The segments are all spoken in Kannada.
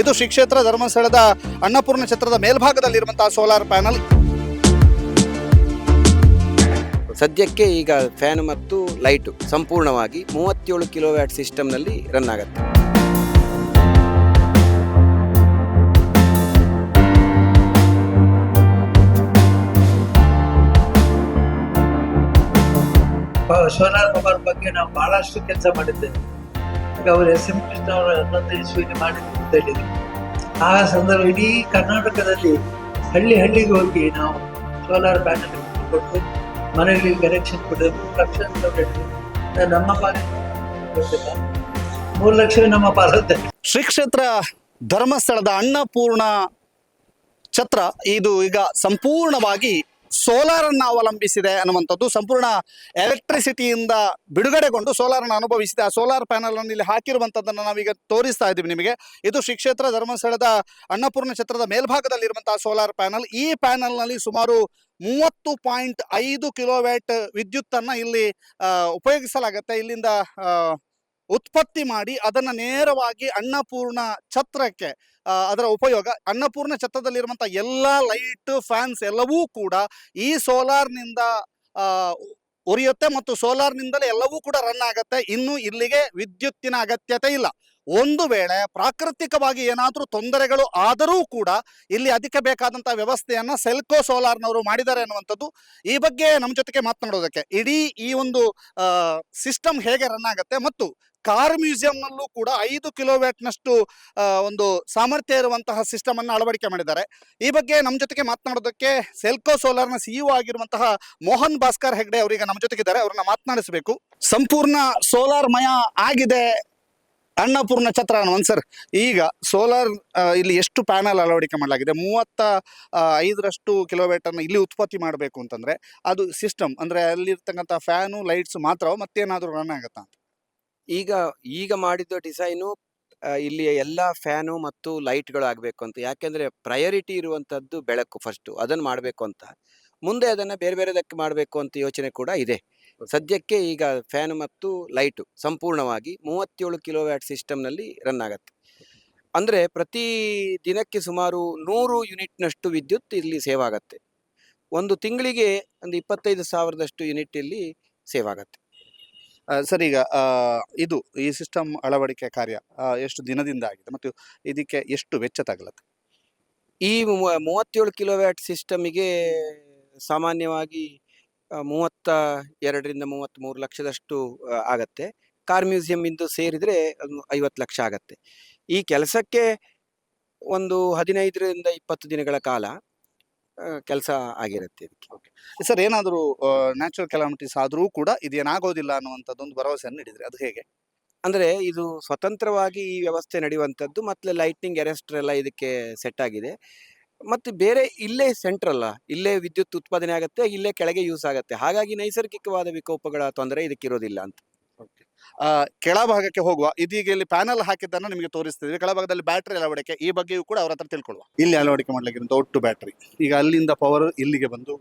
ಇದು ಶ್ರೀ ಕ್ಷೇತ್ರ ಧರ್ಮಸ್ಥಳದ ಅನ್ನಪೂರ್ಣ ಛತ್ರದ ಮೇಲ್ಭಾಗದಲ್ಲಿರುವಂತಹ ಸೋಲಾರ್ ಪ್ಯಾನಲ್ ಸದ್ಯಕ್ಕೆ ಈಗ ಫ್ಯಾನ್ ಮತ್ತು ಲೈಟು ಸಂಪೂರ್ಣವಾಗಿ ಮೂವತ್ತೇಳು ಕಿಲೋ ವ್ಯಾಟ್ ಸಿಸ್ಟಮ್ನಲ್ಲಿ ರನ್ ಆಗುತ್ತೆ. ಸೋಲಾರ್ ಪವರ್ ಬಗ್ಗೆ ನಾವು ಬಹಳಷ್ಟು ಕೆಲಸ ಮಾಡಿದ್ದೇವೆ. ಈಗ ಅವರು ಎಸ್ ಎಂ ಕೃಷ್ಣ ಅವರು ಹನ್ನೊಂದು ಇಸ್ವಿಗೆ ಮಾಡಿದ್ರು. ಅಂತ ಆ ಸಂದರ್ಭ ಇಡೀ ಕರ್ನಾಟಕದಲ್ಲಿ ಹಳ್ಳಿ ಹಳ್ಳಿಗೆ ಹೋಗಿ ನಾವು ಸೋಲಾರ್ ಪ್ಯಾನಲ್ ಕೊಟ್ಟು ಮನೆಯಲ್ಲಿ ಕನೆಕ್ಷನ್ ಕೊಡೋದು ಲಕ್ಷ ನಮ್ಮ ಗೊತ್ತಿಲ್ಲ ಮೂರು ಲಕ್ಷ ನಮ್ಮ ಪಾಲತ್ತೆ ಶ್ರೀ ಕ್ಷೇತ್ರ ಧರ್ಮಸ್ಥಳದ ಅನ್ನಪೂರ್ಣ ಛತ್ರ, ಇದು ಈಗ ಸಂಪೂರ್ಣವಾಗಿ ಸೋಲಾರ್ ಅನ್ನ ಅವಲಂಬಿಸಿದೆ ಅನ್ನುವಂಥದ್ದು ಸಂಪೂರ್ಣ ಎಲೆಕ್ಟ್ರಿಸಿಟಿಯಿಂದ ಬಿಡುಗಡೆಗೊಂಡು ಸೋಲಾರ್ ಅನ್ನು ಅನುಭವಿಸಿದೆ. ಆ ಸೋಲಾರ್ ಪ್ಯಾನಲ್ ಅನ್ನು ಇಲ್ಲಿ ಹಾಕಿರುವಂಥದ್ದನ್ನು ನಾವೀಗ ತೋರಿಸ್ತಾ ಇದ್ದೀವಿ ನಿಮಗೆ. ಇದು ಶ್ರೀ ಕ್ಷೇತ್ರ ಧರ್ಮಸ್ಥಳದ ಅನ್ನಪೂರ್ಣ ಛತ್ರದ ಮೇಲ್ಭಾಗದಲ್ಲಿರುವಂತಹ ಸೋಲಾರ್ ಪ್ಯಾನಲ್ ಈ ಪ್ಯಾನಲ್ನಲ್ಲಿ ಸುಮಾರು ಮೂವತ್ತು ಪಾಯಿಂಟ್ ಐದು ಕಿಲೋವ್ಯಾಟ್ ವಿದ್ಯುತ್ತನ್ನು ಇಲ್ಲಿ ಉಪಯೋಗಿಸಲಾಗುತ್ತೆ. ಇಲ್ಲಿಂದ ಉತ್ಪತ್ತಿ ಮಾಡಿ ಅದನ್ನ ನೇರವಾಗಿ ಅನ್ನಪೂರ್ಣ ಛತ್ರಕ್ಕೆ ಅದರ ಉಪಯೋಗ. ಅನ್ನಪೂರ್ಣ ಛತ್ರದಲ್ಲಿರುವಂಥ ಎಲ್ಲ ಲೈಟ್, ಫ್ಯಾನ್ಸ್ ಎಲ್ಲವೂ ಕೂಡ ಈ ಸೋಲಾರ್ನಿಂದ ನಿಂದ ಉರಿಯುತ್ತೆ ಮತ್ತು ಸೋಲಾರ್ನಿಂದಲೇ ಎಲ್ಲವೂ ಕೂಡ ರನ್ ಆಗುತ್ತೆ. ಇನ್ನು ಇಲ್ಲಿಗೆ ವಿದ್ಯುತ್ತಿನ ಅಗತ್ಯತೆ ಇಲ್ಲ. ಒಂದು ವೇಳೆ ಪ್ರಾಕೃತಿಕವಾಗಿ ಏನಾದರೂ ತೊಂದರೆಗಳು ಆದರೂ ಕೂಡ ಇಲ್ಲಿ ಅದಕ್ಕೆ ಬೇಕಾದಂಥ ವ್ಯವಸ್ಥೆಯನ್ನು ಸೆಲ್ಕೋ ಸೋಲಾರ್ನವರು ಮಾಡಿದ್ದಾರೆ ಅನ್ನುವಂಥದ್ದು ಈ ಬಗ್ಗೆ ನಮ್ಮ ಜೊತೆಗೆ ಮಾತನಾಡೋದಕ್ಕೆ. ಇಡೀ ಈ ಒಂದು ಸಿಸ್ಟಮ್ ಹೇಗೆ ರನ್ ಆಗುತ್ತೆ ಮತ್ತು ಕಾರ್ ಮ್ಯೂಸಿಯಂನಲ್ಲೂ ಕೂಡ ಐದು ಕಿಲೋವ್ಯಾಟ್ನಷ್ಟು ಒಂದು ಸಾಮರ್ಥ್ಯ ಇರುವಂತಹ ಸಿಸ್ಟಮ್ ಅನ್ನು ಅಳವಡಿಕೆ ಮಾಡಿದ್ದಾರೆ. ಈ ಬಗ್ಗೆ ನಮ್ಮ ಜೊತೆಗೆ ಮಾತನಾಡೋದಕ್ಕೆ ಸೆಲ್ಕೋ ಸೋಲಾರ್ನ ಸಿಇಒ ಆಗಿರುವಂತಹ ಮೋಹನ್ ಭಾಸ್ಕರ್ ಹೆಗ್ಡೆ ಅವರೀಗ ನಮ್ಮ ಜೊತೆಗಿದ್ದಾರೆ ಅವ್ರನ್ನ ಮಾತನಾಡಿಸಬೇಕು. ಸಂಪೂರ್ಣ ಸೋಲಾರ್ ಮಯ ಆಗಿದೆ ಅನ್ನಪೂರ್ಣ ಛತ್ರ ಒಂದು ಸರ್. ಈಗ ಸೋಲಾರ್ ಇಲ್ಲಿ ಎಷ್ಟು ಪ್ಯಾನಲ್ ಅಳವಡಿಕೆ ಮಾಡಲಾಗಿದೆ? ಮೂವತ್ತ ಐದರಷ್ಟು ಕಿಲೋಮೀಟರ್ನ ಇಲ್ಲಿ ಉತ್ಪತ್ತಿ ಮಾಡಬೇಕು ಅಂತಂದ್ರೆ ಅದು ಸಿಸ್ಟಮ್ ಅಂದ್ರೆ ಅಲ್ಲಿರ್ತಕ್ಕಂಥ ಫ್ಯಾನು ಲೈಟ್ಸ್ ಮಾತ್ರ ಮತ್ತೇನಾದರೂ ರನ್ ಆಗುತ್ತಾ ಈಗ ಈಗ ಮಾಡಿದ ಡಿಸೈನು ಇಲ್ಲಿ ಎಲ್ಲ ಫ್ಯಾನು ಮತ್ತು ಲೈಟ್ಗಳು ಆಗಬೇಕು ಅಂತ. ಯಾಕೆಂದರೆ ಪ್ರಯಾರಿಟಿ ಇರುವಂಥದ್ದು ಬೆಳಕು ಫಸ್ಟು ಅದನ್ನು ಮಾಡಬೇಕು ಅಂತ. ಮುಂದೆ ಅದನ್ನು ಬೇರೆ ಬೇರೆದಕ್ಕೆ ಮಾಡಬೇಕು ಅಂತ ಯೋಚನೆ ಕೂಡ ಇದೆ. ಸದ್ಯಕ್ಕೆ ಈಗ ಫ್ಯಾನ್ ಮತ್ತು ಲೈಟು ಸಂಪೂರ್ಣವಾಗಿ ಮೂವತ್ತೇಳು ಕಿಲೋ ವ್ಯಾಟ್ ಸಿಸ್ಟಮ್ನಲ್ಲಿ ರನ್ ಆಗುತ್ತೆ ಅಂದರೆ ಪ್ರತಿ ದಿನಕ್ಕೆ ಸುಮಾರು ನೂರು ಯೂನಿಟ್ನಷ್ಟು ವಿದ್ಯುತ್ ಇಲ್ಲಿ ಸೇವ್ ಆಗತ್ತೆ. ಒಂದು ತಿಂಗಳಿಗೆ ಒಂದು ಇಪ್ಪತ್ತೈದು ಸಾವಿರದಷ್ಟು ಯೂನಿಟ್ ಇಲ್ಲಿ ಸೇವ್ ಆಗತ್ತೆ. ಸರ್ ಈಗ ಇದು ಈ ಸಿಸ್ಟಮ್ ಅಳವಡಿಕೆ ಕಾರ್ಯ ಎಷ್ಟು ದಿನದಿಂದ ಆಗಿದೆ ಮತ್ತು ಇದಕ್ಕೆ ಎಷ್ಟು ವೆಚ್ಚ ತಗಲತ್ತೆ ಈ ಮೂವ- ಮೂವತ್ತೇಳು ಕಿಲೋವ್ಯಾಟ್ ಸಿಸ್ಟಮಿಗೆ ಸಾಮಾನ್ಯವಾಗಿ ಮೂವತ್ತ ಎರಡರಿಂದ ಮೂವತ್ತ್ ಮೂರು ಲಕ್ಷದಷ್ಟು ಆಗತ್ತೆ. ಕಾರ್ ಮ್ಯೂಸಿಯಂ ಇಂದು ಸೇರಿದರೆ ಐವತ್ತು ಲಕ್ಷ ಆಗತ್ತೆ. ಈ ಕೆಲಸಕ್ಕೆ ಒಂದು ಹದಿನೈದರಿಂದ ಇಪ್ಪತ್ತು ದಿನಗಳ ಕಾಲ. ಕೆಲಸ ಆಗಿರುತ್ತೆ ಇದಕ್ಕೆ. ಸರ್ ಏನಾದರೂ ನ್ಯಾಚುರಲ್ ಕೆಲಾಮಿಟೀಸ್ ಆದರೂ ಕೂಡ ಇದೇನಾಗೋದಿಲ್ಲ ಅನ್ನುವಂಥದ್ದೊಂದು ಭರವಸೆಯನ್ನು ನೀಡಿದರೆ. ಅದು ಹೇಗೆ? ಅಂದರೆ ಇದು ಸ್ವತಂತ್ರವಾಗಿ ಈ ವ್ಯವಸ್ಥೆ ನಡೆಯುವಂಥದ್ದು ಮತ್ತು ಲೈಟ್ನಿಂಗ್ ಅರೆಸ್ಟರ್ ಎಲ್ಲ ಇದಕ್ಕೆ ಸೆಟ್ ಆಗಿದೆ. ಮತ್ತು ಬೇರೆ ಇಲ್ಲೇ ಸೆಂಟ್ರ್ ಅಲ್ಲ ಇಲ್ಲೇ ವಿದ್ಯುತ್ ಉತ್ಪಾದನೆ ಆಗುತ್ತೆ ಇಲ್ಲೇ ಕೆಳಗೆ ಯೂಸ್ ಆಗುತ್ತೆ. ಹಾಗಾಗಿ ನೈಸರ್ಗಿಕವಾದ ವಿಕೋಪಗಳ ತೊಂದರೆ ಇದಕ್ಕಿರೋದಿಲ್ಲ ಅಂತ. ಕೆಳಭಾಗಕ್ಕೆ ಹೋಗುವ. ಇದೀಗ ಇಲ್ಲಿ ಪ್ಯಾನಲ್ ಹಾಕಿದ್ದನ್ನು ನಿಮಗೆ ತೋರಿಸ್ತಿದ್ವಿ. ಕೆಳಭಾಗದಲ್ಲಿ ಬ್ಯಾಟ್ರಿ ಅಳವಡಿಕೆ. ಈ ಬಗ್ಗೆಯೂ ಕೂಡ ಅವರ ಹತ್ರ ತಿಳ್ಕೊಳ್ಳುವ. ಇಲ್ಲಿ ಅಳವಡಿಕೆ ಮಾಡ್ಲಿಕ್ಕಿಂತ ಒಟ್ಟು ಬ್ಯಾಟ್ರಿ. ಈಗ ಅಲ್ಲಿಂದ ಪವರ್ ಇಲ್ಲಿಗೆ ಬಂದು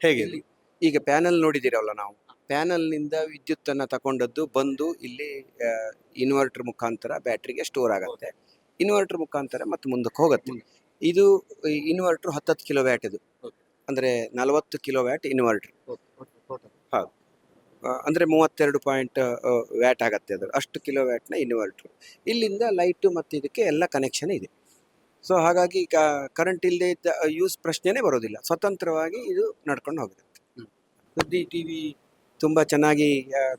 ಹೇಗೆ ಇಲ್ಲಿ? ಈಗ ಪ್ಯಾನಲ್ ನೋಡಿದಿರಲ್ಲ ನಾವು. ಪ್ಯಾನಲ್ನಿಂದ ವಿದ್ಯುತ್ ಅನ್ನು ತಗೊಂಡದ್ದು ಬಂದು ಇಲ್ಲಿ ಇನ್ವರ್ಟರ್ ಮುಖಾಂತರ ಬ್ಯಾಟ್ರಿಗೆ ಸ್ಟೋರ್ ಆಗುತ್ತೆ. ಇನ್ವರ್ಟರ್ ಮುಖಾಂತರ ಮತ್ತೆ ಮುಂದಕ್ಕೆ ಹೋಗುತ್ತೆ. ಇದು ಇನ್ವರ್ಟರ್ ಹತ್ತತ್ತು ಕಿಲೋ ವ್ಯಾಟ್ ಇದು ಅಂದ್ರೆ ನಲವತ್ತು ಕಿಲೋ ವ್ಯಾಟ್ ಇನ್ವರ್ಟರ್ ಅಂದ್ರೆ ಮೂವತ್ತೆರಡು ಪಾಯಿಂಟ್ ವ್ಯಾಟ್ ಆಗತ್ತೆ ಅದು ಅಷ್ಟು ಕಿಲೋ ವ್ಯಾಟ್ನ ಇನ್ವರ್ಟರ್ ಇಲ್ಲಿಂದ ಲೈಟು ಮತ್ತು ಇದಕ್ಕೆ ಎಲ್ಲ ಕನೆಕ್ಷನ್ ಇದೆ. ಸೊ ಹಾಗಾಗಿ ಕರೆಂಟ್ ಇಲ್ಲದೆ ಇದ್ದ ಯೂಸ್ ಪ್ರಶ್ನೆನೇ ಬರೋದಿಲ್ಲ. ಸ್ವತಂತ್ರವಾಗಿ ಇದು ನಡ್ಕೊಂಡು ಹೋಗುತ್ತೆ ಸುದ್ದಿ ಟಿ ವಿ ತುಂಬ ಚೆನ್ನಾಗಿ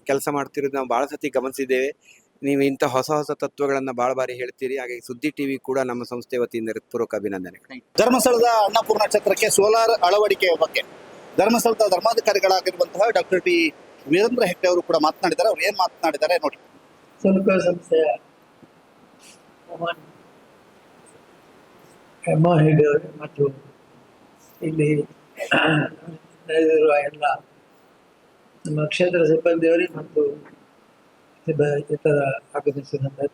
ಕೆಲಸ ಮಾಡ್ತಿರೋದು ನಾವು ಭಾಳ ಸತಿ ಗಮನಿಸಿದ್ದೇವೆ. ನೀವು ಇಂಥ ಹೊಸ ಹೊಸ ತತ್ವಗಳನ್ನು ಭಾಳ ಬಾರಿ ಹೇಳ್ತೀರಿ. ಹಾಗಾಗಿ ಸುದ್ದಿ ಟಿ ವಿ ಕೂಡ ನಮ್ಮ ಸಂಸ್ಥೆ ವತಿಯಿಂದ ಹೃತ್ಪೂರ್ವಕ ಅಭಿನಂದನೆಗಳು. ಧರ್ಮಸ್ಥಳದ ಅನ್ನಪೂರ್ಣ ಕ್ಷೇತ್ರಕ್ಕೆ ಸೋಲಾರ್ ಅಳವಡಿಕೆಯ ಬಗ್ಗೆ. ಧರ್ಮಸ್ಥಳದ ಧರ್ಮಾಧಿಕಾರಿಗಳಾಗಿರುವಂತಹ ಡಾಕ್ಟರ್ ಟಿ. ವೀರೇಂದ್ರ ಹೆಗ್ಡೆ ಅವರು ಕೂಡ ಮಾತನಾಡಿದ್ದಾರೆ. ಅವ್ರು ಏನ್ ಮಾತನಾಡಿದ್ದಾರೆ ನೋಡಿ. ಸ್ವಲ್ಪ ಸಂಸ್ಥೆಯ ಎಮ್ಮ ಹಿಡಿಯವರು ಮತ್ತು ಇಲ್ಲಿ ಎಲ್ಲ ನಮ್ಮ ಕ್ಷೇತ್ರ ಸಿಬ್ಬಂದಿಯವರಿಗೆ ಮತ್ತು ಇತರ ಆಗಮಿಸಿದಂತಹ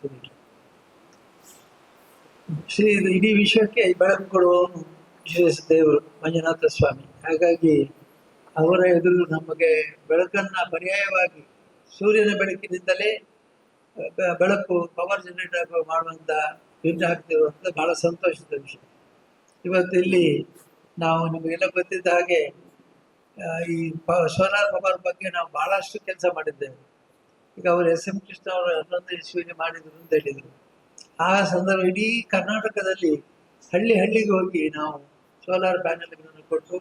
ಶ್ರೀ ಇಡೀ ವಿಶ್ವಕ್ಕೆ ಬೆಳಕು ಕೊಡುವವನು ವಿಶ್ವೇಶ ದೇವರು ಮಂಜುನಾಥ ಸ್ವಾಮಿ. ಹಾಗಾಗಿ ಅವರ ಎದುರು ನಮಗೆ ಬೆಳಕನ್ನ ಪರ್ಯಾಯವಾಗಿ ಸೂರ್ಯನ ಬೆಳಕಿನಿಂದಲೇ ಬೆಳಕು ಪವರ್ ಜನರೇಟ್ ಮಾಡುವಂತ ಯುದ್ಧ ಹಾಕ್ತಿರುವಂತ ಬಹಳ ಸಂತೋಷದ ವಿಷಯ. ಇವತ್ತು ಇಲ್ಲಿ ನಾವು ನಿಮಗೆಲ್ಲ ಗೊತ್ತಿದ್ದ ಹಾಗೆ ಈ ಸೋಲಾರ್ ಪವರ್ ಬಗ್ಗೆ ನಾವು ಬಹಳಷ್ಟು ಕೆಲಸ ಮಾಡಿದ್ದೇವೆ. ಈಗ ಅವರು ಎಸ್ ಎಂ ಕೃಷ್ಣ ಅವರು ಹನ್ನೊಂದು ಇಸ್ವಿಗೆ ಮಾಡಿದ್ರು ಅಂತ ಹೇಳಿದರು. ಆ ಸಂದರ್ಭ ಇಡೀ ಕರ್ನಾಟಕದಲ್ಲಿ ಹಳ್ಳಿ ಹಳ್ಳಿಗೆ ಹೋಗಿ ನಾವು ಸೋಲಾರ್ ಪ್ಯಾನೆಲ್ಗಳನ್ನು ಕೊಟ್ಟು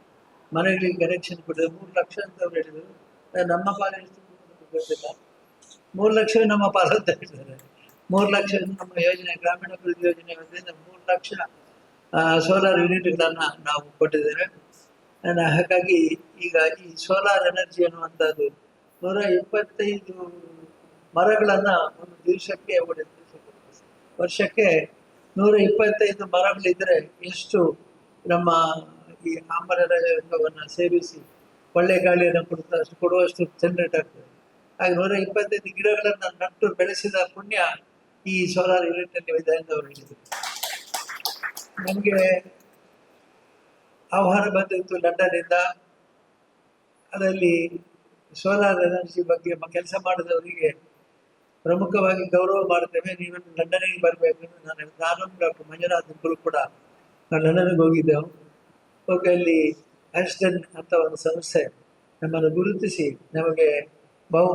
ಮನೆಗಳಿಗೆ ಕನೆಕ್ಷನ್ ಕೊಟ್ಟಿದೆ ಮೂರು ಲಕ್ಷ ಅಂತ ಅವ್ರು ಹೇಳಿದರು. ನಮ್ಮ ಪಾಲು ಗೊತ್ತಿಲ್ಲ. ಮೂರು ಲಕ್ಷವೇ ನಮ್ಮ ಪಾಲು ಅಂತ ಹೇಳಿದ್ದಾರೆ ಮೂರು ಲಕ್ಷ ನಮ್ಮ ಯೋಜನೆ ಗ್ರಾಮೀಣಾಭಿವೃದ್ಧಿ ಯೋಜನೆ ವತಿಯಿಂದ ಮೂರು ಲಕ್ಷ ಸೋಲಾರ್ ಯೂನಿಟ್ಗಳನ್ನ ನಾವು ಕೊಟ್ಟಿದ್ದೇವೆ. ಹಾಗಾಗಿ ಈಗ ಈ ಸೋಲಾರ್ ಎನರ್ಜಿ ಅನ್ನುವಂಥದ್ದು ನೂರ ಇಪ್ಪತ್ತೈದು ಮರಗಳನ್ನ ಒಂದು ದಿವಸಕ್ಕೆ, ವರ್ಷಕ್ಕೆ ನೂರ ಇಪ್ಪತ್ತೈದು ಮರಗಳಿದ್ರೆ ಎಷ್ಟು ನಮ್ಮ ಈ ಆಮ್ಲಜನಕವನ್ನು ಸೇವಿಸಿ ಒಳ್ಳೆ ಗಾಳಿಯನ್ನು ಕೊಡ್ತಾ ಕೊಡುವಷ್ಟು ಜನರೇಟ್ ಆಗ್ತದೆ. ಹಾಗೆ ನೂರ ಇಪ್ಪತ್ತೈದು ಗಿಡಗಳನ್ನ ನಟ್ಟು ಬೆಳೆಸಿದ ಪುಣ್ಯ ಈ ಸೋಲಾರ್ ಯೂನಿಟ್ ಅಲ್ಲಿ ಇದೆ ಅಂತ ಅವರು ಹೇಳಿದರು. ನಮಗೆ ಆಹ್ವಾನ ಬಂದಿತ್ತು ಲಂಡನ್ನಿಂದ. ಅದರಲ್ಲಿ ಸೋಲಾರ್ ಎನರ್ಜಿ ಬಗ್ಗೆ ಕೆಲಸ ಮಾಡಿದವರಿಗೆ ಪ್ರಮುಖವಾಗಿ ಗೌರವ ಮಾಡ್ತೇವೆ. ನೀವು ಲಂಡನ್ಗೆ ಬರಬೇಕು ನಾನು. ನಾನು ಡಾಕ್ಟರ್ ಮಂಜುನಾಥ್ ಕೂಡ ನಾವು ಲಂಡನ್ಗೆ ಹೋಗಿದ್ದೆವು ಹೋಗಿ ಅಲ್ಲಿ ಅಂತ ಒಂದು ಸಂಸ್ಥೆ ನಮ್ಮನ್ನು ಗುರುತಿಸಿ, ನಮಗೆ ಬಹು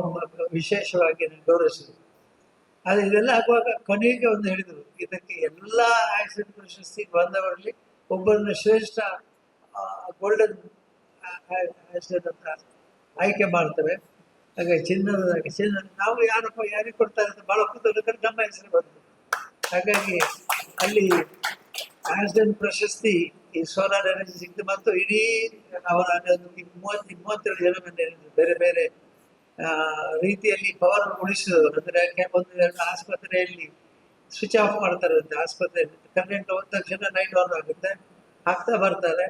ವಿಶೇಷವಾಗಿ ಗೌರವಿಸಿದರು. ಆದರೆ ಇದೆಲ್ಲ ಆಗುವಾಗ ಕೊನೆಗೆ ಒಂದು ಹೇಳಿದರು, ಇದಕ್ಕೆ ಎಲ್ಲ ಆಕ್ಸಿಡೆಂಟ್ ಪ್ರಶಸ್ತಿ ಬಂದವರಲ್ಲಿ ಒಬ್ಬರನ್ನ ಶ್ರೇಷ್ಠ ಗೋಲ್ಡನ್ ಆಕ್ಸಿಡೆಂಟ್ ಅಂತ ಆಯ್ಕೆ ಮಾಡ್ತವೆ ಹಾಗೆ ಚಿನ್ನದ ಚಿನ್ನ, ನಾವು ಯಾರಪ್ಪ ಯಾರಿಗೆ ಕೊಡ್ತಾರೆ ಅಂತ ಭಾಳ ಕುತೂಹಲ ನಮ್ಮ ಹೆಸರು ಬಂತು. ಹಾಗಾಗಿ ಅಲ್ಲಿ ಆಕ್ಸಿಡೆಂಟ್ ಪ್ರಶಸ್ತಿ ಈ ಸೋಲಾರ್ ಎನರ್ಜಿ ಸಿಕ್ತು ಮತ್ತು ಇಡೀ, ಅವರ ಮೂವತ್ತು ಮೂವತ್ತೆರಡು ಜನ ಮೇಲೆ ಬೇರೆ ಬೇರೆ ರೀತಿಯಲ್ಲಿ ಪವರ್ ಉಳಿಸಿದವರು. ಅಂದ್ರೆ ಯಾಕೆ ಒಂದು ಆಸ್ಪತ್ರೆಯಲ್ಲಿ ಸ್ವಿಚ್ ಆಫ್ ಮಾಡ್ತಾರೆ ಅಂತ ಆಸ್ಪತ್ರೆ ಕರೆಂಟ್ ಹೋದ ತಕ್ಷಣ ನೈಟ್ ಆನ್ ಆಗುತ್ತೆ ಹಾಕ್ತಾ ಬರ್ತಾರೆ.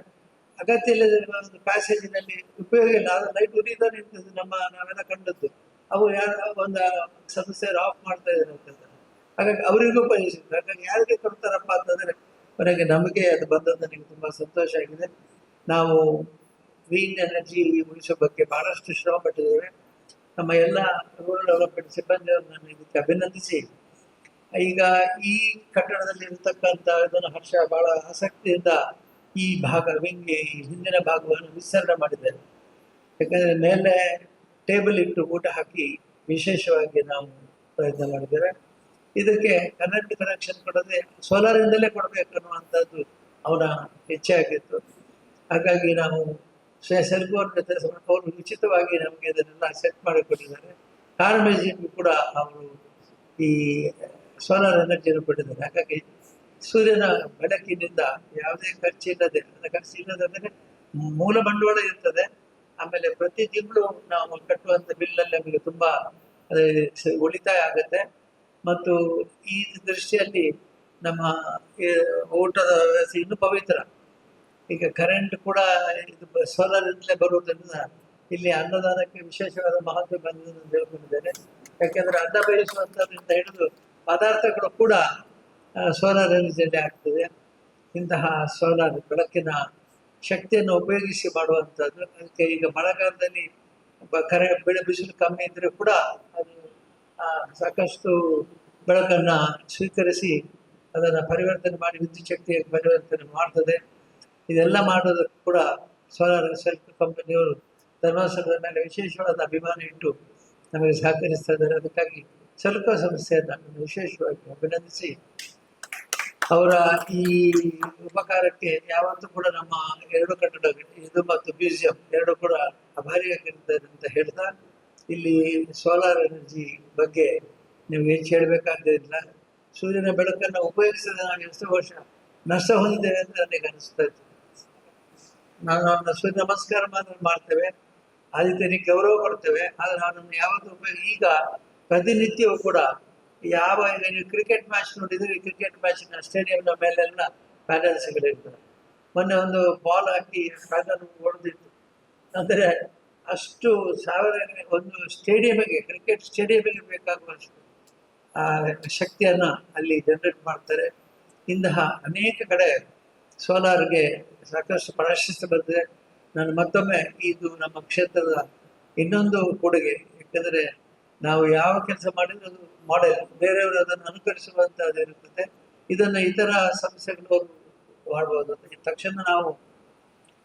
ಅಗತ್ಯ ಇಲ್ಲದಿರುವ ಒಂದು ಪ್ಯಾಸೇಜಿನಲ್ಲಿ ಉಪಯೋಗ ಇಲ್ಲ. ಅದು ಲೈಟ್ ಉರಿತಾ ನಿಂತದ್ದು ನಮ್ಮ ನಾವೆಲ್ಲ ಕಂಡದ್ದು. ಅವು ಯಾರು ಒಂದು ಸದಸ್ಯರು ಆಫ್ ಮಾಡ್ತಾ ಇದ್ದಾರೆ ಅಂತ ಹಾಗಾಗಿ ಅವರಿಗೂ ಉಪಯೋಗಿಸಿದ್ರು ಹಾಗಾಗಿ ಯಾರಿಗೆ ಕೊಡ್ತಾರಪ್ಪ ಅಂತಂದ್ರೆ ಕೊನೆಗೆ ನಮಗೆ ಅದು ಬಂದದ್ದು ನನಗೆ ತುಂಬಾ ಸಂತೋಷ ಆಗಿದೆ. ನಾವು ಗ್ರೀನ್ ಎನರ್ಜಿ ಉಳಿಸೋ ಬಗ್ಗೆ ಬಹಳಷ್ಟು ಶ್ರಮ ಪಟ್ಟಿದ್ದೇವೆ ನಮ್ಮ ಎಲ್ಲ ರೂರಲ್ ಡೆವಲಪ್ಮೆಂಟ್ ಸಿಬ್ಬಂದಿಯವರು ನಾನು ಇದಕ್ಕೆ ಅಭಿನಂದಿಸಿ. ಈಗ ಈ ಕಟ್ಟಡದಲ್ಲಿ ಇರತಕ್ಕಂಥ ಇದನ್ನು ಹರ್ಷ ಬಹಳ ಆಸಕ್ತಿಯಿಂದ ಈ ಭಾಗ ವಿಂಗ್ ಈ ಹಿಂದಿನ ಭಾಗವನ್ನು ವಿಸ್ತರಣೆ ಮಾಡಿದ್ದೇವೆ ಯಾಕಂದ್ರೆ ಮೇಲೆ ಟೇಬಲ್ ಇಟ್ಟು ಊಟ ಹಾಕಿ ವಿಶೇಷವಾಗಿ ನಾವು ಪ್ರಯತ್ನ ಮಾಡಿದ್ದೇವೆ. ಇದಕ್ಕೆ ಕರೆಂಟ್ ಕನೆಕ್ಷನ್ ಕೊಡದೆ ಸೋಲಾರ್ ಇಂದಲೇ ಕೊಡಬೇಕು ಅನ್ನುವಂಥದ್ದು ಅವನ ಹೆಚ್ಚಾಗಿತ್ತು ಹಾಗಾಗಿ ನಾವು ಸೆಲ್ಫ್ ಅವ್ರ ಜೊತೆ ಸ್ವಲ್ಪ ಅವರು ಉಚಿತವಾಗಿ ನಮಗೆ ಇದನ್ನೆಲ್ಲ ಸೆಟ್ ಮಾಡಿಕೊಟ್ಟಿದ್ದಾರೆ ಕಾರ್ಮೇಜಿಗೂ ಕೂಡ ಅವರು ಈ ಸೋಲಾರ್ ಎನರ್ಜಿಯನ್ನು ಕೊಟ್ಟಿದ್ದಾರೆ. ಹಾಗಾಗಿ ಸೂರ್ಯನ ಬೆಳಕಿನಿಂದ ಯಾವುದೇ ಖರ್ಚು ಖರ್ಚಿಲ್ಲದೆ ಅಂದ್ರೆ ಮೂಲ ಬಂಡವಾಳ ಇರ್ತದೆ. ಆಮೇಲೆ ಪ್ರತಿ ತಿಂಗಳು ನಾವು ಕಟ್ಟುವಂಥ ಬಿಲ್ ನಮಗೆ ತುಂಬಾ ಉಳಿತಾಯ ಆಗುತ್ತೆ. ಮತ್ತು ಈ ದೃಷ್ಟಿಯಲ್ಲಿ ನಮ್ಮ ಊಟದ ವ್ಯವಸ್ಥೆ ಇನ್ನೂ ಪವಿತ್ರ. ಈಗ ಕರೆಂಟ್ ಕೂಡ ಸೋಲಾರ್ ಇಂದಲೇ ಬರುವುದರಿಂದ ಇಲ್ಲಿ ಅನ್ನದಾನಕ್ಕೆ ವಿಶೇಷವಾದ ಮಹತ್ವ ಬಂದಿದೆ ಅಂತ ಹೇಳ್ಕೊಂಡಿದ್ದೇನೆ. ಯಾಕೆಂದ್ರೆ ಅನ್ನ ಬೇಯಿಸುವಂಥದ್ರಿಂದ ಹಿಡಿದು ಪದಾರ್ಥಗಳು ಕೂಡ ಸೋಲಾರ್ ಎನರ್ಜಿಯಲ್ಲಿ ಆಗ್ತದೆ. ಇಂತಹ ಸೋಲಾರ್ ಬೆಳಕಿನ ಶಕ್ತಿಯನ್ನು ಉಪಯೋಗಿಸಿ ಮಾಡುವಂಥದ್ದು. ಅದಕ್ಕೆ ಈಗ ಮಳೆಗಾಲದಲ್ಲಿ ಕರೆ, ಬೆಳೆ ಬಿಸಿಲು ಕಮ್ಮಿ ಇದ್ರೆ ಕೂಡ ಅದು ಸಾಕಷ್ಟು ಬೆಳಕನ್ನ ಸ್ವೀಕರಿಸಿ ಅದನ್ನ ಪರಿವರ್ತನೆ ಮಾಡಿ ವಿದ್ಯುತ್ ಶಕ್ತಿಯಾಗಿ ಪರಿವರ್ತನೆ ಮಾಡ್ತದೆ. ಇದೆಲ್ಲ ಮಾಡೋದಕ್ಕೆ ಕೂಡ ಸೋಲಾರ್ ಸೆಲ್ಫ್ ಕಂಪನಿಯವರು ಧರ್ಮಸ್ಥಳದ ಮೇಲೆ ವಿಶೇಷವಾದ ಅಭಿಮಾನ ಇಟ್ಟು ನಮಗೆ ಸಹಕರಿಸ್ತಾ ಇದ್ದಾರೆ. ಅದಕ್ಕಾಗಿ ಸ್ವಲ್ಪ ಸಂಸ್ಥೆಯನ್ನು ನಾನು ವಿಶೇಷವಾಗಿ ಅಭಿನಂದಿಸಿ ಅವರ ಈ ಉಪಕಾರಕ್ಕೆ ಯಾವತ್ತೂ ಕೂಡ ನಮ್ಮ ಎರಡು ಕಟ್ಟಡ, ಇದು ಮತ್ತು ಮ್ಯೂಸಿಯಂ ಎರಡು ಕೂಡ ಅಭಾರಿಯಾಗಿರ್ತದೆ ಅಂತ ಹೇಳ್ತಾ ಇಲ್ಲಿ ಸೋಲಾರ್ ಎನರ್ಜಿ ಬಗ್ಗೆ ನೀವು ಹೆಚ್ಚು ಹೇಳಬೇಕಾಗಿಲ್ಲ ಸೂರ್ಯನ ಬೆಳಕನ್ನು ಉಪಯೋಗಿಸಿದ ನಾನು ಎಷ್ಟು ವರ್ಷ ನಷ್ಟ ಹೊಂದಿದ್ದೇವೆ ಅಂತ ನನಗೆ ಅನಿಸ್ತಾ ಇತ್ತು. ನಾನು ಅವನ ಸೂರ್ಯ ನಮಸ್ಕಾರ ಮಾತ್ರ ಮಾಡ್ತೇವೆ. ಆದಿತ್ಯನಿಗೆ ಗೌರವ ಕೊಡ್ತೇವೆ. ಆದ್ರೆ ಅವನನ್ನು ಯಾವತ್ತೂ ಉಪಯೋಗ ಈಗ ಪ್ರತಿನಿತ್ಯವೂ ಕೂಡ ಯಾವ ಈಗ ನೀವು ಕ್ರಿಕೆಟ್ ಮ್ಯಾಚ್ ನೋಡಿದ್ರೆ ಕ್ರಿಕೆಟ್ ಮ್ಯಾಚಿನ ಸ್ಟೇಡಿಯಂನ ಮೇಲೆಲ್ಲ ಪ್ಯಾನಲ್ಸ್ಗಳಿರ್ತವೆ ಮೊನ್ನೆ ಒಂದು ಬಾಲ್ ಹಾಕಿ ಪ್ಯಾನಲ್ ಹೊಡೆದಿತ್ತು ಅಂದರೆ ಅಷ್ಟು ಸಾವಿರ ಒಂದು ಸ್ಟೇಡಿಯಮಿಗೆ ಕ್ರಿಕೆಟ್ ಸ್ಟೇಡಿಯಮಿಗೆ ಬೇಕಾಗುವಷ್ಟು, ಆ, ಶಕ್ತಿಯನ್ನು ಅಲ್ಲಿ ಜನರೇಟ್ ಮಾಡ್ತಾರೆ. ಇಂತಹ ಅನೇಕ ಕಡೆ ಸೋಲಾರ್ಗೆ ಸಾಕಷ್ಟು ಪ್ರಶಸ್ತಿ ಬಂದಿದೆ. ನಾನು ಮತ್ತೊಮ್ಮೆ ಇದು ನಮ್ಮ ಕ್ಷೇತ್ರದ ಇನ್ನೊಂದು ಕೊಡುಗೆ. ಯಾಕಂದರೆ ನಾವು ಯಾವ ಕೆಲಸ ಮಾಡಿದ್ರು ಅದು ಮಾಡೆಲ್ ಬೇರೆಯವರು ಅದನ್ನು ಅನುಕರಿಸುವಂತದ್ದು ಇರುತ್ತದೆ. ಇದನ್ನು ಇತರ ಸಮಸ್ಯೆಗಳು ಮಾಡ್ಬೋದು. ತಕ್ಷಣ ನಾವು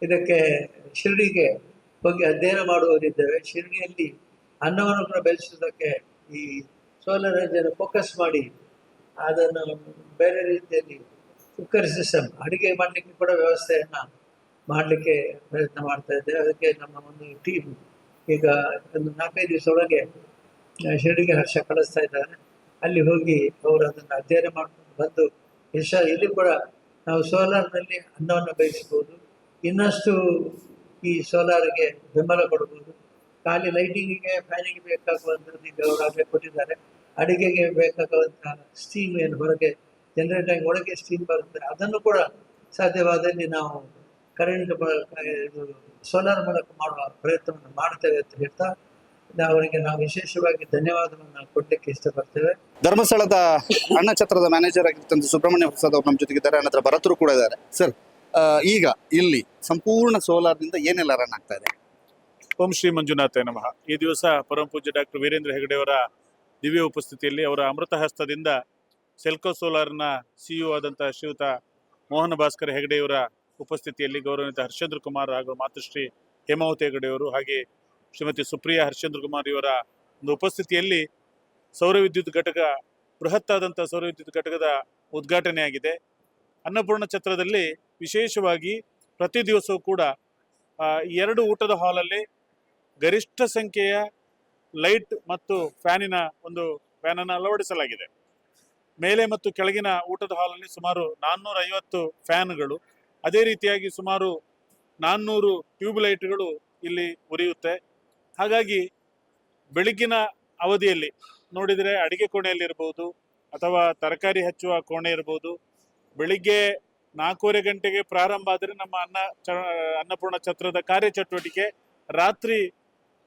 ಇದಕ್ಕೆ, ಶಿರಡಿಗೆ ಹೋಗಿ ಅಧ್ಯಯನ ಮಾಡುವವರಿದ್ದೇವೆ ಶಿರಡಿಯಲ್ಲಿ ಅನ್ನವನ್ನು ಕೂಡ ಬೆಳೆಸುವುದಕ್ಕೆ ಈ ಸೋಲಾರ್ ಎಂಜನ್ ಫೋಕಸ್ ಮಾಡಿ ಅದನ್ನು ಬೇರೆ ರೀತಿಯಲ್ಲಿ ಕುಕ್ಕರ್ ಸಿಸ್ಟಮ್ ಅಡುಗೆ ಮಾಡಲಿಕ್ಕೆ ಕೂಡ ವ್ಯವಸ್ಥೆಯನ್ನ ಮಾಡಲಿಕ್ಕೆ ಪ್ರಯತ್ನ ಮಾಡ್ತಾ ಇದ್ದೇವೆ ಅದಕ್ಕೆ ನಮ್ಮ ಒಂದು ಟೀಮ್ ಈಗ ಒಂದು ನಾಲ್ಕೈದು ದಿವಸ ಒಳಗೆ ಶಿರಡಿಗೆ ಹರ್ಷ ಕಳಿಸ್ತಾ ಇದ್ದಾರೆ. ಅಲ್ಲಿ ಹೋಗಿ ಅವರು ಅದನ್ನು ಅಧ್ಯಯನ ಮಾಡ್ಕೊಂಡು ಬಂದು ಯಶ ಇಲ್ಲಿ ಕೂಡ ನಾವು ಸೋಲಾರ್ನಲ್ಲಿ ಅನ್ನವನ್ನು ಬೇಯಿಸ್ಬೋದು ಇನ್ನಷ್ಟು ಈ ಸೋಲಾರ್ಗೆ ಬೆಂಬಲ ಕೊಡಬಹುದು ಖಾಲಿ ಲೈಟಿಂಗಿಗೆ ಫ್ಯಾನಿಗೆ ಬೇಕಾಗುವಂಥದ್ದು ಈಗ ಅವರು ಆಗಲೇ ಕೊಟ್ಟಿದ್ದಾರೆ. ಅಡಿಗೆಗೆ ಬೇಕಾಗುವಂತಹ ಸ್ಟೀಮ್ ಏನು ಹೊರಗೆ ಜನರೇಟ್ ಆಗಿ ಒಳಗೆ ಸ್ಟೀಮ್ ಬರುತ್ತೆ ಅದನ್ನು ಕೂಡ ಸಾಧ್ಯವಾದಲ್ಲಿ ನಾವು ಕರೆಂಟ್ ಇದು ಸೋಲಾರ್ ಮೂಲಕ ಮಾಡುವ ಪ್ರಯತ್ನವನ್ನು ಮಾಡ್ತೇವೆ ಅಂತ ಹೇಳ್ತಾ ನಾವು ಅವರಿಗೆ ನಾವು ವಿಶೇಷವಾಗಿ ಧನ್ಯವಾದವನ್ನು ಕೊಡ್ಲಿಕ್ಕೆ ಇಷ್ಟಪಡ್ತೇವೆ. ಧರ್ಮಸ್ಥಳದ ಅಣ್ಣ ಛತ್ರದ ಮ್ಯಾನೇಜರ್ ಆಗಿರ್ತಂತ ಸುಬ್ರಹ್ಮಣ್ಯ ಪ್ರಸಾದ್ ಅವರು ನಮ್ಮ ಜೊತೆಗಿದ್ದಾರೆ. ಅನ್ನತ್ರ ಭರತರು ಕೂಡ ಇದ್ದಾರೆ. ಸರ್ ಈಗ ಇಲ್ಲಿ ಸಂಪೂರ್ಣ ಸೋಲಾರ್ನಿಂದ ಏನೆಲ್ಲ ರನ್ ಆಗ್ತಾ ಇದೆ? ಓಂ ಶ್ರೀ ಮಂಜುನಾಥ ನಮಃ. ಈ ದಿವಸ ಪರಮ ಪೂಜ್ಯ ಡಾಕ್ಟರ್ ವೀರೇಂದ್ರ ಹೆಗಡೆಯವರ ದಿವ್ಯ ಉಪಸ್ಥಿತಿಯಲ್ಲಿ ಅವರ ಅಮೃತ ಹಸ್ತದಿಂದ ಸೆಲ್ಕೋ ಸೋಲಾರ್ನ ಸಿಇಒ ಆದಂತಹ ಶ್ರೀಯುತ ಮೋಹನ ಭಾಸ್ಕರ್ ಹೆಗಡೆಯವರ ಉಪಸ್ಥಿತಿಯಲ್ಲಿ ಗೌರವಿತ ಹರ್ಷೇಂದ್ರ ಕುಮಾರ್ ಹಾಗೂ ಮಾತೃಶ್ರೀ ಹೇಮಾವತಿ ಹೆಗಡೆಯವರು ಹಾಗೆ ಶ್ರೀಮತಿ ಸುಪ್ರಿಯಾ ಹರ್ಷೇಂದ್ರ ಕುಮಾರ್ ಇವರ ಒಂದು ಉಪಸ್ಥಿತಿಯಲ್ಲಿ ಸೌರ ವಿದ್ಯುತ್ ಘಟಕ ಬೃಹತ್ತಾದಂಥ ಸೌರವಿದ್ಯುತ್ ಘಟಕದ ಉದ್ಘಾಟನೆಯಾಗಿದೆ. ಅನ್ನಪೂರ್ಣ ಛತ್ರದಲ್ಲಿ ವಿಶೇಷವಾಗಿ ಪ್ರತಿ ದಿವಸವೂ ಕೂಡ ಎರಡು ಊಟದ ಹಾಲಲ್ಲಿ ಗರಿಷ್ಠ ಸಂಖ್ಯೆಯ ಲೈಟ್ ಮತ್ತು ಫ್ಯಾನಿನ ಒಂದು ಫ್ಯಾನನ್ನು ಅಳವಡಿಸಲಾಗಿದೆ. ಮೇಲೆ ಮತ್ತು ಕೆಳಗಿನ ಊಟದ ಹಾಲಲ್ಲಿ ಸುಮಾರು ನಾನ್ನೂರ ಐವತ್ತು ಫ್ಯಾನ್ಗಳು ಅದೇ ರೀತಿಯಾಗಿ ಸುಮಾರು ನಾನ್ನೂರು ಟ್ಯೂಬ್ ಲೈಟ್ಗಳು ಇಲ್ಲಿ ಉರಿಯುತ್ತೆ. ಹಾಗಾಗಿ ಬೆಳಗ್ಗಿನ ಅವಧಿಯಲ್ಲಿ ನೋಡಿದರೆ ಅಡಿಗೆ ಕೋಣೆಯಲ್ಲಿರ್ಬೋದು ಅಥವಾ ತರಕಾರಿ ಹಚ್ಚುವ ಕೋಣೆ ಇರ್ಬೋದು, ಬೆಳಿಗ್ಗೆ ನಾಲ್ಕೂವರೆ ಗಂಟೆಗೆ ಪ್ರಾರಂಭ ಆದರೆ ನಮ್ಮ ಅನ್ನ ಅನ್ನಪೂರ್ಣ ಛತ್ರದ ಕಾರ್ಯಚಟುವಟಿಕೆ ರಾತ್ರಿ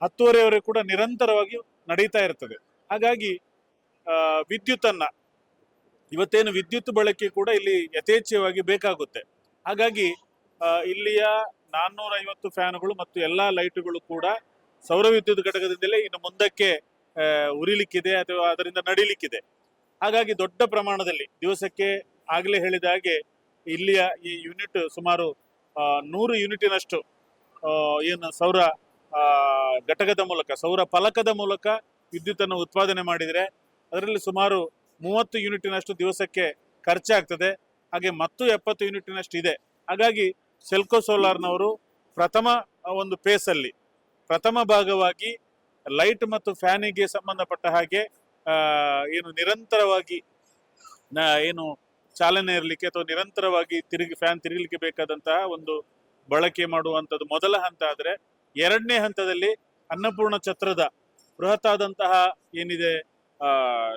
ಹತ್ತುವರೆವರೆಗೆ ಕೂಡ ನಿರಂತರವಾಗಿ ನಡೀತಾ ಇರ್ತದೆ. ಹಾಗಾಗಿ ವಿದ್ಯುತ್ತನ್ನ ಇವತ್ತೇನು ವಿದ್ಯುತ್ ಬಳಕೆ ಕೂಡ ಇಲ್ಲಿ ಯಥೇಚ್ಛವಾಗಿ ಬೇಕಾಗುತ್ತೆ. ಹಾಗಾಗಿ ಇಲ್ಲಿಯ ನಾನ್ನೂರ ಐವತ್ತು ಫ್ಯಾನ್ಗಳು ಮತ್ತು ಎಲ್ಲಾ ಲೈಟುಗಳು ಕೂಡ ಸೌರ ವಿದ್ಯುತ್ ಘಟಕದಿಂದಲೇ ಇನ್ನು ಮುಂದಕ್ಕೆ ಉರಿಲಿಕ್ಕಿದೆ ಅಥವಾ ಅದರಿಂದ ನಡಿಲಿಕ್ಕಿದೆ. ಹಾಗಾಗಿ ದೊಡ್ಡ ಪ್ರಮಾಣದಲ್ಲಿ, ದಿವಸಕ್ಕೆ ಆಗಲೇ ಹೇಳಿದ ಹಾಗೆ ಇಲ್ಲಿಯ ಈ ಯೂನಿಟ್ ಸುಮಾರು ನೂರು ಯೂನಿಟಿನಷ್ಟು ಏನು ಸೌರ ಘಟಕದ ಮೂಲಕ, ಸೌರ ಫಲಕದ ಮೂಲಕ ವಿದ್ಯುತ್ತನ್ನು ಉತ್ಪಾದನೆ ಮಾಡಿದರೆ ಅದರಲ್ಲಿ ಸುಮಾರು ಮೂವತ್ತು ಯೂನಿಟಿನಷ್ಟು ದಿವಸಕ್ಕೆ ಖರ್ಚಾಗ್ತದೆ. ಹಾಗೆ ಮತ್ತು ಎಪ್ಪತ್ತು ಯೂನಿಟಿನಷ್ಟು ಇದೆ. ಹಾಗಾಗಿ ಸೆಲ್ಕೋ ಸೋಲಾರ್ನವರು ಪ್ರಥಮ ಒಂದು ಪೇಸಲ್ಲಿ ಪ್ರಥಮ ಭಾಗವಾಗಿ ಲೈಟ್ ಮತ್ತು ಫ್ಯಾನಿಗೆ ಸಂಬಂಧಪಟ್ಟ ಹಾಗೆ ಏನು ನಿರಂತರವಾಗಿ ಏನು ಚಾಲನೆ ಇರಲಿಕ್ಕೆ ಅಥವಾ ನಿರಂತರವಾಗಿ ತಿರುಗಿ ಫ್ಯಾನ್ ತಿರುಗಲಿಕ್ಕೆ ಬೇಕಾದಂತಹ ಒಂದು ಬಳಕೆ ಮಾಡುವಂಥದ್ದು ಮೊದಲ ಹಂತ ಆದರೆ ಎರಡನೇ ಹಂತದಲ್ಲಿ ಅನ್ನಪೂರ್ಣ ಛತ್ರದ ಬೃಹತ್ತಾದಂತಹ ಏನಿದೆ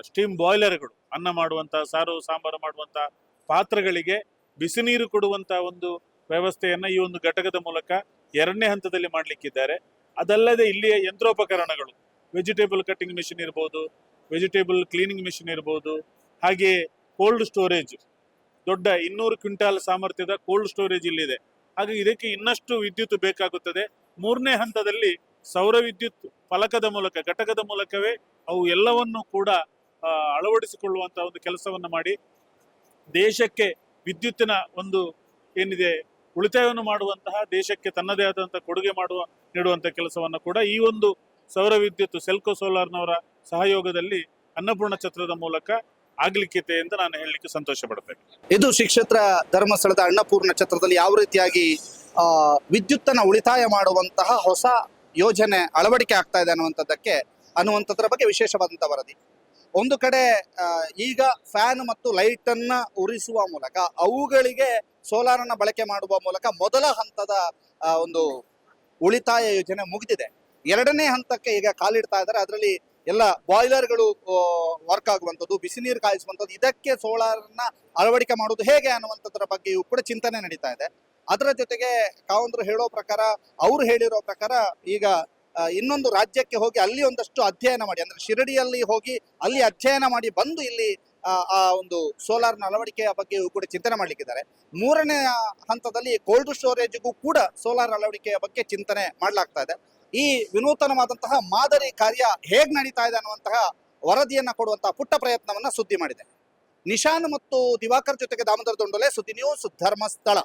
ಸ್ಟೀಮ್ ಬಾಯ್ಲರ್ಗಳು ಅನ್ನ ಮಾಡುವಂತಹ, ಸಾರು, ಸಾಂಬಾರು ಮಾಡುವಂತಹ ಪಾತ್ರಗಳಿಗೆ ಬಿಸಿ ನೀರು ಕೊಡುವಂತಹ ಒಂದು ವ್ಯವಸ್ಥೆಯನ್ನು ಈ ಒಂದು ಘಟಕದ ಮೂಲಕ ಎರಡನೇ ಹಂತದಲ್ಲಿ ಮಾಡಲಿಕ್ಕಿದ್ದಾರೆ. ಅದಲ್ಲದೆ ಇಲ್ಲಿಯ ಯಂತ್ರೋಪಕರಣಗಳು ವೆಜಿಟೇಬಲ್ ಕಟ್ಟಿಂಗ್ ಮಿಷಿನ್ ಇರ್ಬೋದು ವೆಜಿಟೇಬಲ್ ಕ್ಲೀನಿಂಗ್ ಮಿಷಿನ್ ಇರ್ಬೋದು ಹಾಗೆ ಕೋಲ್ಡ್ ಸ್ಟೋರೇಜ್ ದೊಡ್ಡ ಇನ್ನೂರು ಕ್ವಿಂಟಾಲ್ ಸಾಮರ್ಥ್ಯದ ಕೋಲ್ಡ್ ಸ್ಟೋರೇಜ್ ಇಲ್ಲಿದೆ. ಹಾಗೆ ಇದಕ್ಕೆ ಇನ್ನಷ್ಟು ವಿದ್ಯುತ್ ಬೇಕಾಗುತ್ತದೆ. ಮೂರನೇ ಹಂತದಲ್ಲಿ ಸೌರ ವಿದ್ಯುತ್ ಫಲಕದ ಮೂಲಕ, ಘಟಕದ ಮೂಲಕವೇ ಅವು ಎಲ್ಲವನ್ನು ಕೂಡ ಅಳವಡಿಸಿಕೊಳ್ಳುವಂಥ ಒಂದು ಕೆಲಸವನ್ನು ಮಾಡಿ, ದೇಶಕ್ಕೆ ವಿದ್ಯುತ್ತಿನ ಒಂದು ಏನಿದೆ, ಉಳಿತಾಯವನ್ನು ಮಾಡುವಂತಹ, ದೇಶಕ್ಕೆ ತನ್ನದೇ ಆದಂತಹ ಕೊಡುಗೆ ಮಾಡುವ ನೀಡುವಂತಹ ಕೆಲಸವನ್ನು ಕೂಡ ಈ ಒಂದು ಸೌರ ವಿದ್ಯುತ್ ಸೆಲ್ಕೋ ಸೋಲಾರ್ನವರ ಸಹಯೋಗದಲ್ಲಿ ಅನ್ನಪೂರ್ಣ ಛತ್ರದ ಮೂಲಕ ಆಗ್ಲಿಕ್ಕಿದೆ ಅಂತ ನಾನು ಹೇಳಲಿಕ್ಕೆ ಸಂತೋಷ ಪಡ್ತೇನೆ ಇದು ಶಿಕ್ಷೇತ್ರ ಕ್ಷೇತ್ರ ಧರ್ಮಸ್ಥಳದ ಅನ್ನಪೂರ್ಣ ಛತ್ರದಲ್ಲಿ ಯಾವ ರೀತಿಯಾಗಿ ವಿದ್ಯುತ್ತನ್ನ ಉಳಿತಾಯ ಮಾಡುವಂತಹ ಹೊಸ ಯೋಜನೆ ಅಳವಡಿಕೆ ಆಗ್ತಾ ಇದೆ ಅನ್ನುವಂಥದ್ದಕ್ಕೆ, ಅನ್ನುವಂಥದ್ರ ಬಗ್ಗೆ ವಿಶೇಷವಾದಂತಹ ವರದಿ. ಒಂದು ಕಡೆ ಈಗ ಫ್ಯಾನ್ ಮತ್ತು ಲೈಟ್ ಅನ್ನ ಉರಿಸುವ ಮೂಲಕ, ಅವುಗಳಿಗೆ ಸೋಲಾರ್ ಅನ್ನ ಬಳಕೆ ಮಾಡುವ ಮೂಲಕ ಮೊದಲ ಹಂತದ ಒಂದು ಉಳಿತಾಯ ಯೋಜನೆ ಮುಗಿದಿದೆ. ಎರಡನೇ ಹಂತಕ್ಕೆ ಈಗ ಕಾಲಿಡ್ತಾ ಇದ್ದಾರೆ. ಅದರಲ್ಲಿ ಎಲ್ಲ ಬಾಯ್ಲರ್ಗಳು ವರ್ಕ್ ಆಗುವಂಥದ್ದು ಬಿಸಿ ನೀರು ಕಾಯಿಸುವಂಥದ್ದು ಇದಕ್ಕೆ ಸೋಲಾರ್ನ ಅಳವಡಿಕೆ ಮಾಡೋದು ಹೇಗೆ ಅನ್ನುವಂಥದ್ರ ಬಗ್ಗೆಯೂ ಕೂಡ ಚಿಂತನೆ ನಡೀತಾ ಇದೆ. ಅದರ ಜೊತೆಗೆ ಕಾವಂದ್ರು ಹೇಳೋ ಪ್ರಕಾರ ಅವ್ರು ಹೇಳಿರೋ ಪ್ರಕಾರ ಈಗ ಇನ್ನೊಂದು ರಾಜ್ಯಕ್ಕೆ ಹೋಗಿ ಅಲ್ಲಿ ಒಂದಷ್ಟು ಅಧ್ಯಯನ ಮಾಡಿ ಅಂದ್ರೆ ಶಿರಡಿಯಲ್ಲಿ ಹೋಗಿ ಅಲ್ಲಿ ಅಧ್ಯಯನ ಮಾಡಿ ಬಂದು ಇಲ್ಲಿ ಆ, ಒಂದು ಸೋಲಾರ್ನ ಅಳವಡಿಕೆಯ ಬಗ್ಗೆಯೂ ಕೂಡ ಚಿಂತನೆ ಮಾಡ್ಲಿಕ್ಕಿದ್ದಾರೆ. ಮೂರನೇ ಹಂತದಲ್ಲಿ ಕೋಲ್ಡ್ ಸ್ಟೋರೇಜ್ಗೂ ಕೂಡ ಸೋಲಾರ್ ಅಳವಡಿಕೆಯ ಬಗ್ಗೆ ಚಿಂತನೆ ಮಾಡಲಾಗ್ತಾ ಇದೆ. ಈ ವಿನೂತನವಾದಂತಹ ಮಾದರಿ ಕಾರ್ಯ ಹೇಗ್ ನಡೀತಾ ಇದೆ ಅನ್ನುವಂತಹ ವರದಿಯನ್ನ ಕೊಡುವಂತಹ ಪುಟ್ಟ ಪ್ರಯತ್ನವನ್ನ ಸುದ್ದಿ ಮಾಡಿದೆ. ನಿಶಾನ್ ಮತ್ತು ದಿವಾಕರ್ ಜೊತೆಗೆ ದಾಮೋದರ ದೊಂಡೊಲೆ ಸುದ್ದಿ ನ್ಯೂಸ್ ಧರ್ಮಸ್ಥಳ.